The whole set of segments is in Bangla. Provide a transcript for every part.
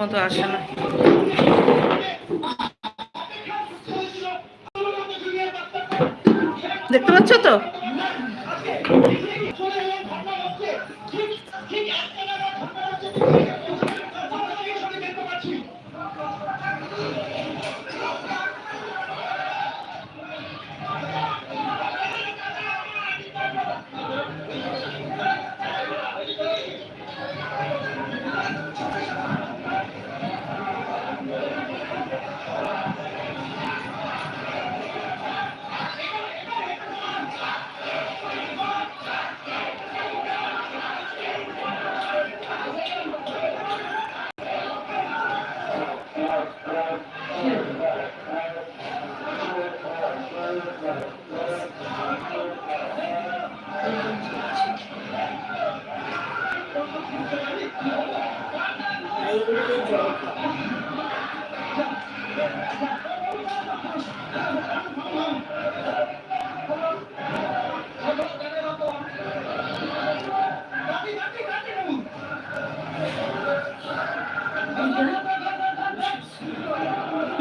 মতো আসে না। 是。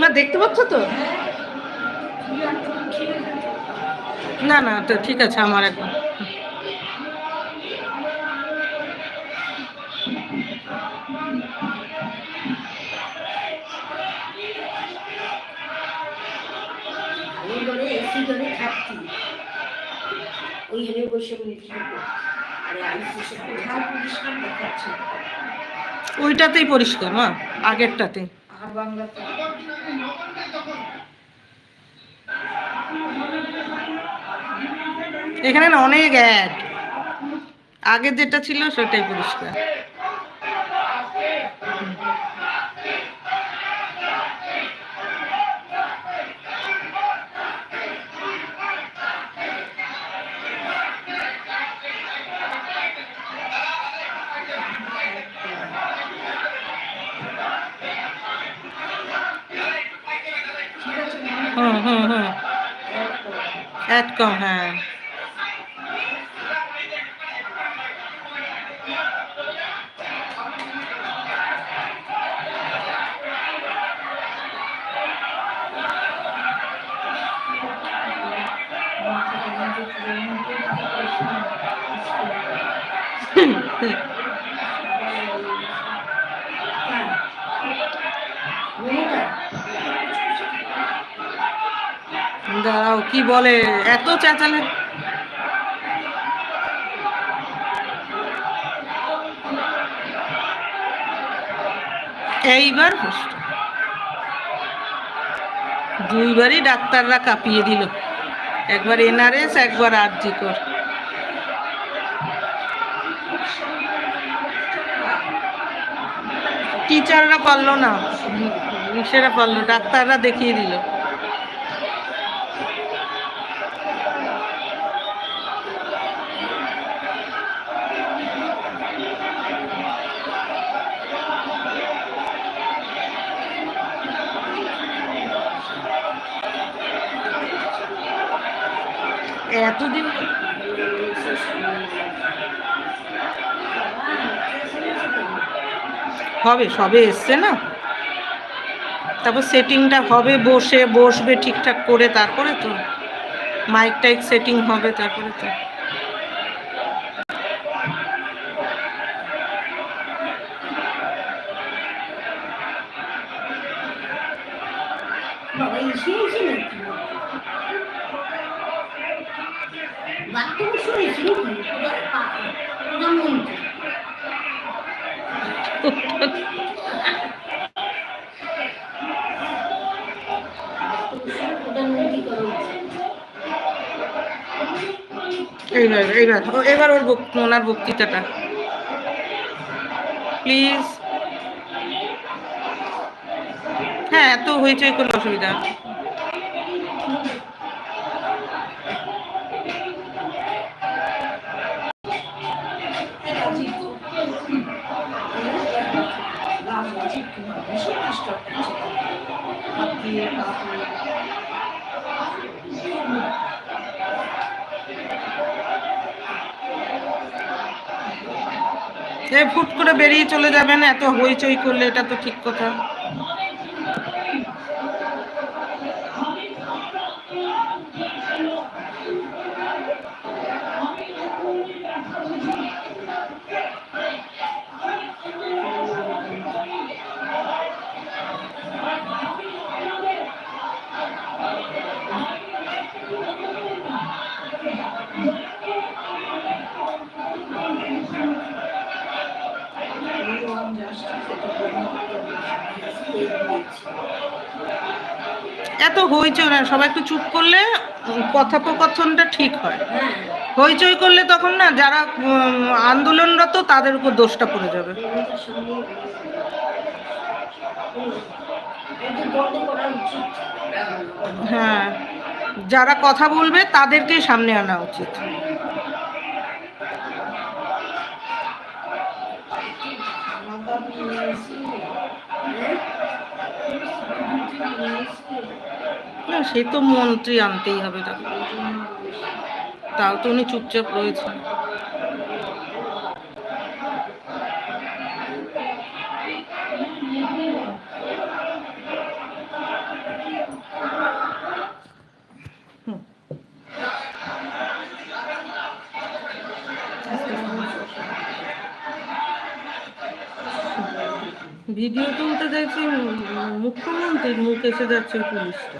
না দেখতে পাচ্ছ তো? না না তো ঠিক আছে আমার এখন ওইখানে বসে ওইটাতেই পরিষ্কার মা আগেরটাতে আর বাংলাতে এখানে না অনেক অ্যাড আগে যেটা ছিল সেটাই পরিষ্কার। হুম হুম হুম অ্যাড কম হ্যাঁ দাঁড়াও, কি বলে? এত চেঁচালে এইবার। দুইবারই ডাক্তাররা কাঁপিয়ে দিল। একবার এনআরএস, একবার আরজি কর টিচাররা পারল না। সেরা পারল, ডাক্তাররা দেখিয়ে দিল। এতদিন হবে, সবে এসছে না? তারপর সেটিংটা হবে, বসে, বসবে ঠিকঠাক করে, তারপরে তো মাইক টাইক সেটিং হবে, তারপরে তো এইবার ও- এবার ওর ওনার বক্তৃতাটা। প্লিজ হ্যাঁ এত হইচই করলে অসুবিধা। রাজনৈতিক ভীষণ ডিস্টার্ব করছে হাত দিয়ে পা দিয়ে। এই ফুট করে বেরিয়ে চলে যাবেন এত হইচই করলে এটা তো ঠিক কথা। এত হইচই না, সবাই একটু চুপ করলে কথোপকথনটা ঠিক হয়। হইচই করলে তখন না যারা আন্দোলনরত তাদের উপর দোষটা পড়ে যাবে। হ্যাঁ যারা কথা বলবে তাদেরকেই সামনে আনা উচিত। সে তো মন্ত্রী আনতেই হবে তাকে। তাও তো উনি চুপচাপ রয়েছেন। ভিডিও তুলতে দেখছি মুখ্যমন্ত্রীর মুখ এসে যাচ্ছে পুলিশটা।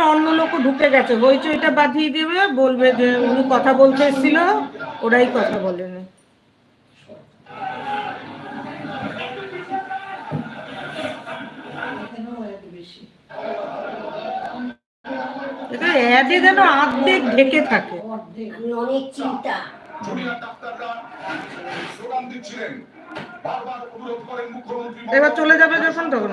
না অন্য লোকও ঢুকে গেছে। হইচইটা বাঁধিয়ে দেবে বলবে যে উনি কথা বলতে এসেছিল ওরাই কথা বলেনি। অ্যাডে যেন অর্ধেক ঢেকে থাকে। অনেক চিন্তা। এবার চলে যাবে যখন তখন।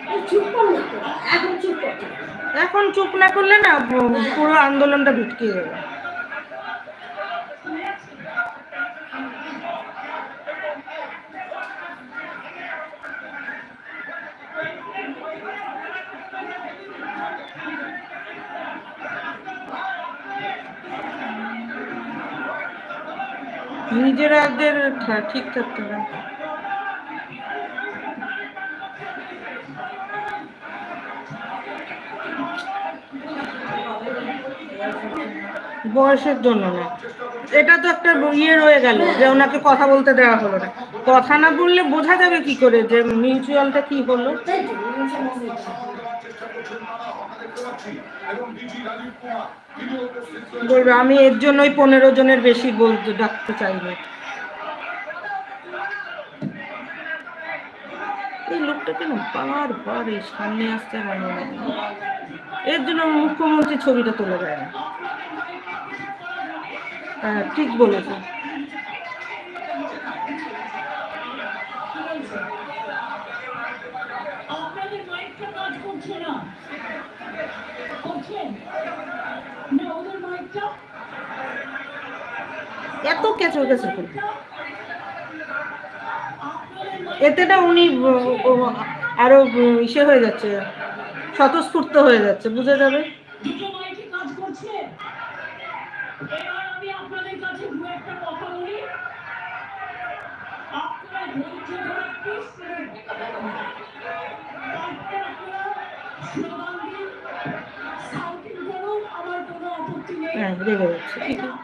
এখন চুপ না করলে না পুরো আন্দোলনটা ভিটকে যাবে। নিজেরাদের ঠিক থাকতে হবে। বয়সের জন্য না। এটা তো একটা ইয়ে রয়ে গেল যে ওনাকে কথা বলতে দেওয়া হলো না। কথা না বললে বোঝা যাবে কি করে যে মিউচুয়ালটা কি হলো। বলবে, আমি এর জন্যই পনেরো জনের বেশি বলতে ডাকতে চাইনি এই লোকটা কেন বারবার এই সামনে আসতে লাগে এর জন্য মুখ্যমন্ত্রী ছবিটা তুলে দেয় না। ওদের মাইকটা? এত কেঁচো কেঁচো করে। আপনাদের এতে না উনি আরও ইসে হয়ে যাচ্ছে স্বতঃস্ফূর্ত হয়ে যাচ্ছে বুঝে যাবে? দুটো কাজ করছে। আপত্তি নেই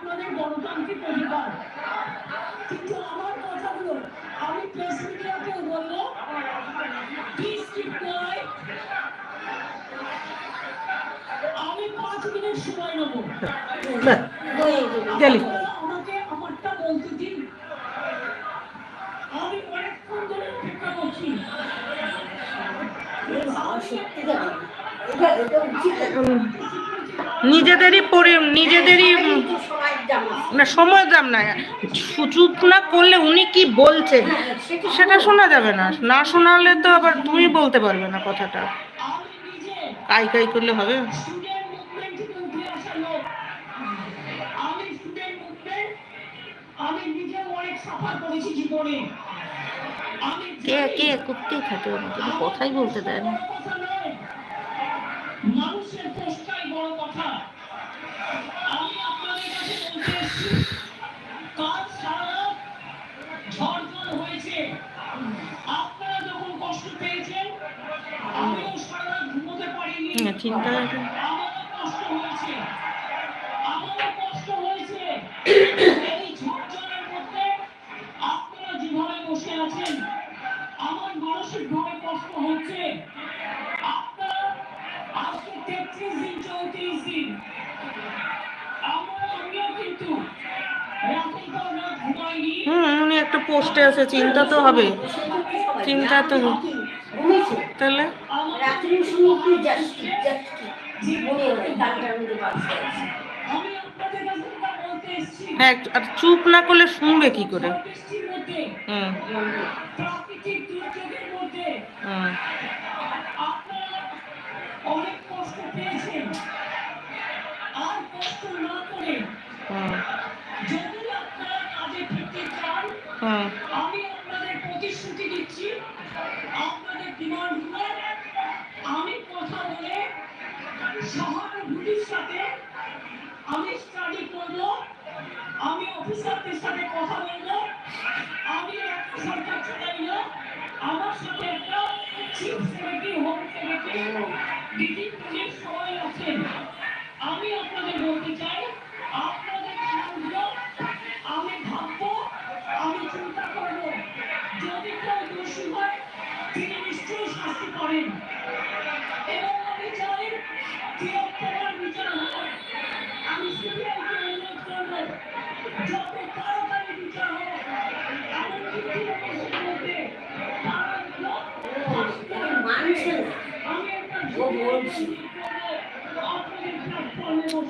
সময় দাম না। চুপ না করলে উনি কি বলছেন সেটা শোনা যাবে না। না শোনালে তো আবার তুমি বলতে পারবে না কথাটা। কাই কাই করলে হবে? কে কে করতেই থাকে। কিন্তু কথাই বলতে দেয় না। হুম উনি একটা পোস্টে আছে চিন্তা তো হবে। চিন্তা তো তাহলে? রাত্রি শুনি কি যাচ্ছি। যাচ্ছি মনে হয় গানটার মধ্যে হ্যাঁ আর চুপ না করলে শুনবে কি করে? হুম।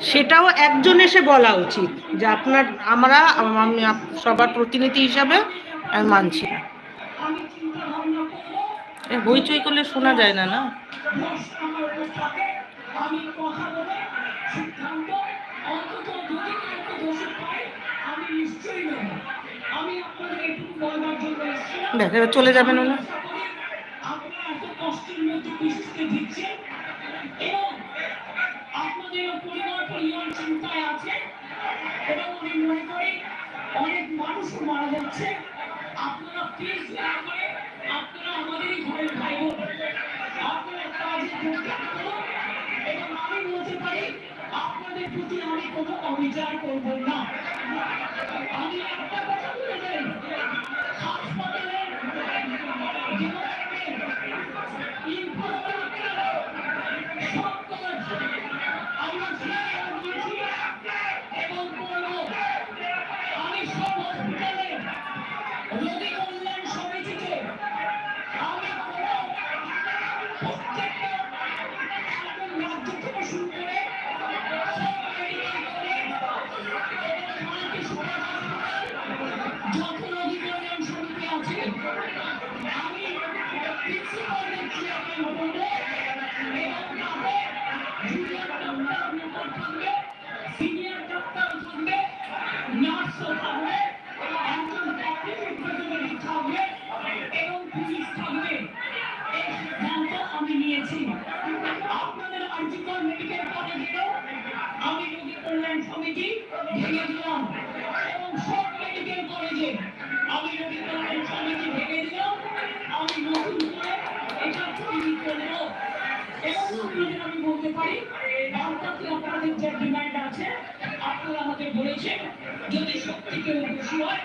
সেটাও একজন এসে বলা উচিত যে আপনার আমরা আমি সবার প্রতিনিধি হিসাবে আমি মানছি না। হইচই করলে শোনা যায় না না? ভরসা আমার উপর থাকে আমি কথা বলে সিদ্ধান্ত অন্তত যদি কাউকে দোষী পাই আমি নিশ্চয়ই নেব আমি আপনাদের একটু বলবার জন্য এসেছিলাম দেখ এবার চলে যাবেন ওনা আপনাদের পরিবার পরিবার চিন্তায় আছে এবং আমি মনে করি অনেক মানুষও মারা যাচ্ছে। আপনারা প্লিজ দয়া করে আপনারা আমাদেরই ঘরের ভাই বোন আপনারা কাজে এবং আমি বলতে পারি, আপনাদের প্রতি আমি কোনো অবিচার করব না। আমি একটা কথা যে ডিমান্ড আছে আপনারা আমাকে বলেছেন যদি সত্যি কেউ দোষী হয়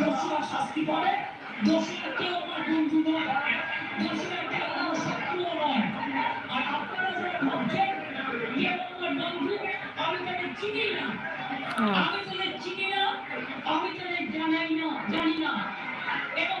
দোষীরা শাস্তি পাবে। দোষীরা কেউ আমার বন্ধু নয় দোষীরা কেউ আমার শত্রুও নয়। আর আপনারা যারা ভাবছেন যে আমার বন্ধু আমি তাদের চিনি না। আমি তাদের চিনি না আমি তাদের জানাই না জানি না। এবং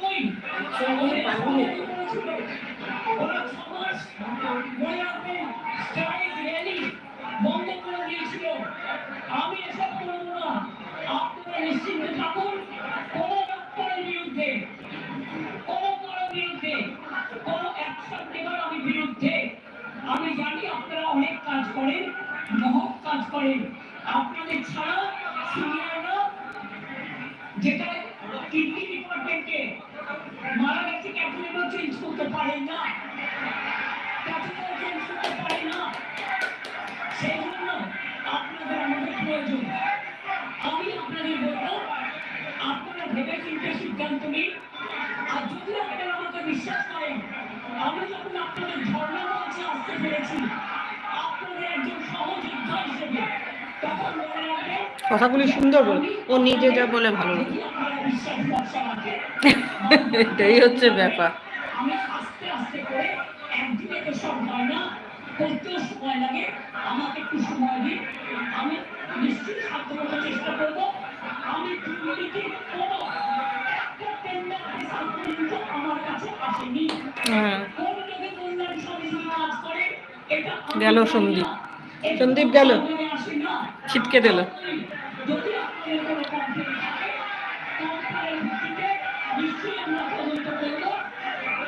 বিশ্বাস করেন আমি যখন আপনাদের ঝর্ণা মঞ্চে আসতে পেরেছি আপনাদের একজন সহযোদ্ধা হিসেবে তখন মনে রাখবেন কথাগুলি সুন্দর বল ও নিজে যা বলে ভালো। এটাই হচ্ছে ব্যাপার। আমি আস্তে আস্তে করে একদিনে তো সব হয় না করতেও সময় লাগে আমাকে একটু সময় দিন। আমি সাধ্যমতো চেষ্টা করব। আমি কোনো হ্যাঁ। গেল সন্দীপ। সন্দীপ গেল। ছিটকে দিল। যদি আপনাদের কোনো কমপ্লেন থাকে কমপ্লেনের ভিত্তিতে নিশ্চয়ই আমরা তদন্ত করব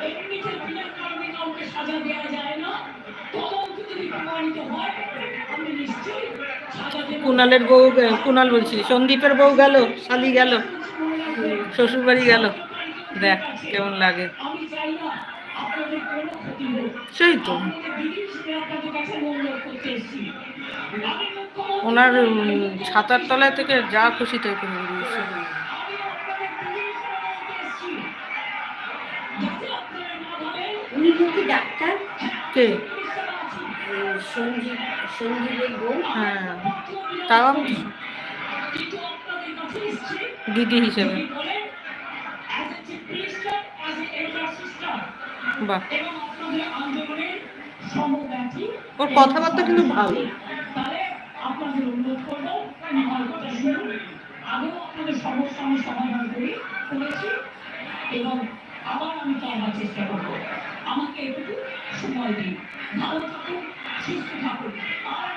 এমনিতে বিনা কারণে কাউকে সাজা দেওয়া যায় না তদন্ত যদি প্রমাণিত আমি নিশ্চয়ই সাজা দেব কুণালের বউ কুণাল বলছি, সন্দীপের বউ গেল, শালি গেল, শ্বশুরবাড়ি গেল। দেখ, কেমন লাগে। আমি তো। ওনার ছাতার তলায় থেকে যা খুশি তাই করে ডাক্তার কে? হ্যাঁ তাও দিদি হিসেবে। বাহ। ওর কথাবার্তা কিন্তু ভালো। তাহলে আপনাদের অনুরোধ করব আমার কথা শুনুন। আগেও আপনাদের সমস্যা আমি সমাধান করি করেছি এবং আবার আমি চেষ্টা করব। আমাকে একটু সময় দিন। ভালো থাকুন সুস্থ থাকুন। আর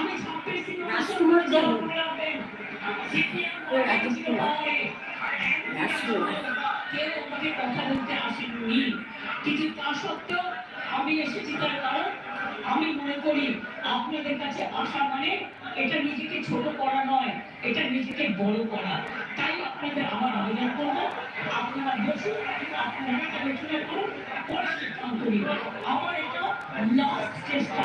আমি ছাব্বিশ রাজকুমার। রাজকুমার কেউ আমাকে কথা বলতে আসেননি তা সত্ত্বেও আমি এসেছি তার কারণ আমি মনে করি আপনাদের কাছে আসা মানে এটা নিজেকে ছোট করা নয় এটা নিজেকে বড় করা তাই আপনাদের আমার আবেদন করব আপনারা বসুন আপনারা করুন পরে আমার এটা লাস্ট চেষ্টা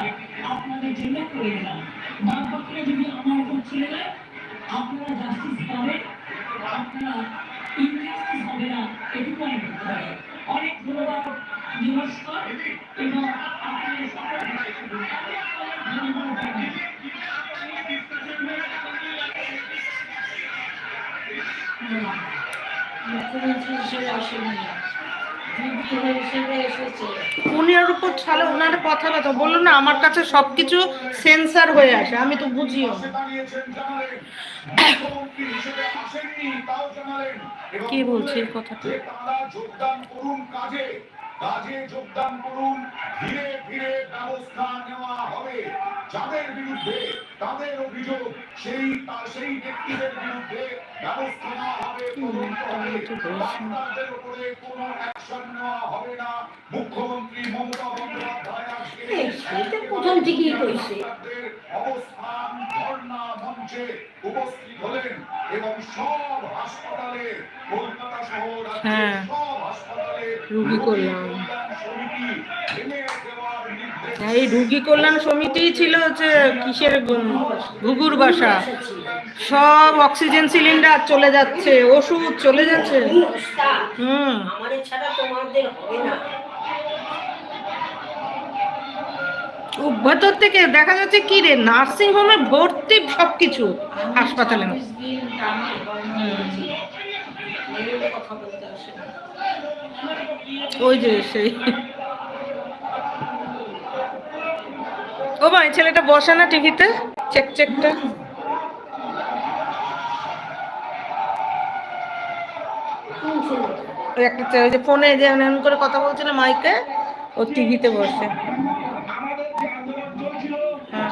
আপনাদের জন্য করে দিলাম বাদ বাকিরা যদি আমার উপর ছেড়ে দেয় আপনারা জাস্টিস পাবেন, আপনারা ইনজাস্টিস হবে না এটুকু আমি বলতে অনেক ধন্যবাদ, নমস্কার, এবং আপনাদের সকলকে ধন্যবাদ। উনার উপর ছাড়া ওনার কথাবার্তা বলল না, আমার কাছে সব কিছু সেন্সার হয়ে আসে, আমি তো বুঝিও কে বলছে এই কথাটা? কাজে যোগদান করুন, ধীরে ধীরে ব্যবস্থা নেওয়া হবে যাদের বিরুদ্ধে তাদের অভিযোগ সেই সেই ব্যক্তিদের বিরুদ্ধে ব্যবস্থা নেওয়া হবে তদন্ত হবে ডাক্তারদের উপরে কোনো অ্যাকশন নেওয়া হবে না মুখ্যমন্ত্রী মমতা বন্দ্যোপাধ্যায় আজকে প্রথম থেকেই কইছে। ডাক্তারদের অবস্থান ধর্ণা মঞ্চে উপস্থিত হলেন এবং সব হাসপাতালে কলকাতা রাজ্যের হ্যাঁ। সব হাসপাতালে রুগী কল্যাণ। এই রুগী কল্যাণ সমিতি ছিল হচ্ছে কিসের ঘুঘুর বাসা। সব অক্সিজেন সিলিন্ডার চলে যাচ্ছে, ওষুধ চলে যাচ্ছে। হুম। ভেতর থেকে দেখা যাচ্ছে কি রে, নার্সিং হোমে ভর্তি সবকিছু হাসপাতালে। ওই যে সেই। ও ভাই, ছেলেটা বসে না টিভিতে? চেক, চেকটা। একটা ওই যে ফোনে যে এমন করে কথা বলছে না মাইকে, ও টিভিতে বসে। হ্যাঁ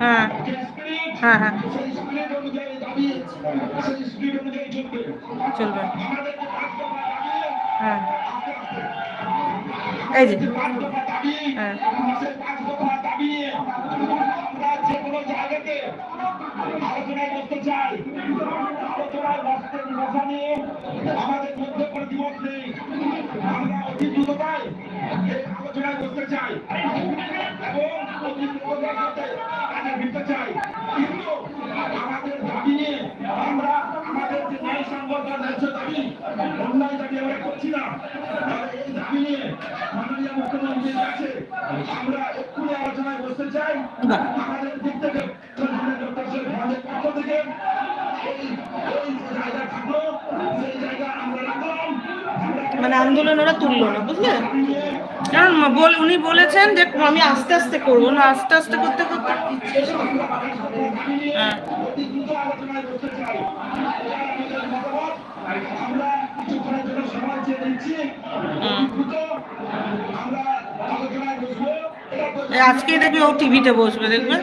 হ্যাঁ হ্যাঁ হ্যাঁ। চলবে। হ্যাঁ। এই যে আমরা যে জায়গাতে চাই আমাদের আমরা অতি দ্রুততায় এই চাই দাবি নিয়ে আমরা আমাদের যে ন্যায় সংগত ন্যায্য দাবি, অন্যায় দাবি আমরা করছি না তাহলে এই দাবি নিয়ে মাননীয় কাছে আমরা আলোচনায় বসতে চাই। আমাদের দিক থেকে পক্ষ মানে আন্দোলন ওরা তুললো না বুঝলে কারণ বল উনি বলেছেন যে আমি আস্তে আস্তে করব না আস্তে আস্তে করতে করতে হ্যাঁ অতি দ্রুত আলোচনায় বসতে চাই এবার আমাদের মতামত আমরা কিছুক্ষণের জন্য সময় চেয়ে নিচ্ছি হুম। দ্রুত আমরা আলোচনায় বসবো এটা বলতে এই আজকে দেখবি ও টিভিতে বসবে দেখবে?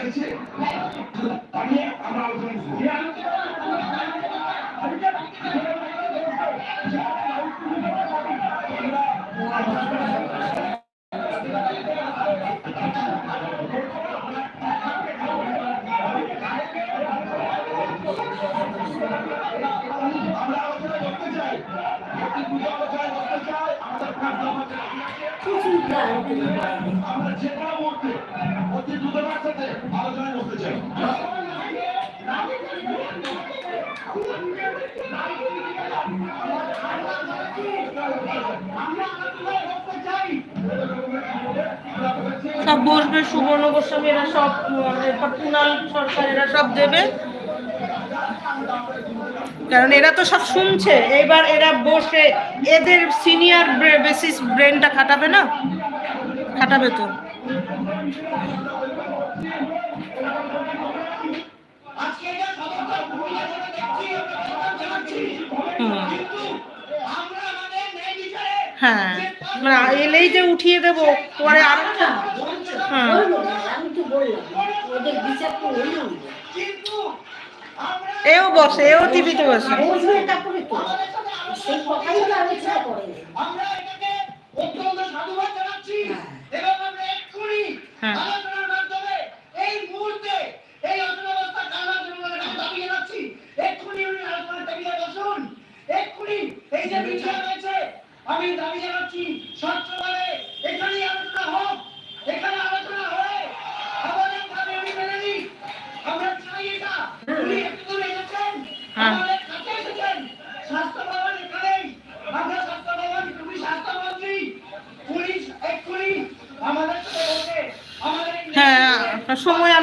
সব বসবে সুবর্ণ গোস্বামী এরা সব কুণাল সরকার এরা সব দেবে। কারণ এরা তো সব শুনছে। এবার এরা বসে এদের সিনিয়র বেসিস ব্রেনটা খাটাবে না? খাটাবে তো। হ্যাঁ। মানে এলেই যে উঠিয়ে দেবো, পরে আর হ্যাঁ। এও বসে এও টিভিতে বসে। হ্যাঁ। এই মুহূর্তে এই অচলাবস্থা কান্না জনগণের কাছে দাবি জানাচ্ছি? এক্ষুনি উনি আলোচনার টেবিলে বসুন। এক্ষুনি এই যে মিডিয়া রয়েছে আমি দাবি জানাচ্ছি স্বচ্ছভাবে এখানেই আলোচনা হোক। এখানে আলোচনা হয়ে আমাদের দাবি আমি মেনে নিই আমরা চাই এটা উনি একটু দূরে এসেছেন হ্যাঁ। আমাদের কাছে এসেছেন স্বাস্থ্য ভবন এখানেই আমরা স্বাস্থ্য ভবন তুমি স্বাস্থ্যমন্ত্রী পুলিশ এক্ষুনি আমাদের সাথে বসে আমাদের এই হ্যাঁ সময় আর নষ্ট হবে না তাহলে এটা আমাদের দাবি থাকে এবং মুখ্যমন্ত্রী সমস্ত কলেজের রোগী কল্যাণ সমিতিকে বিধান করার যে সিদ্ধান্ত আমাদের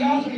Jesus.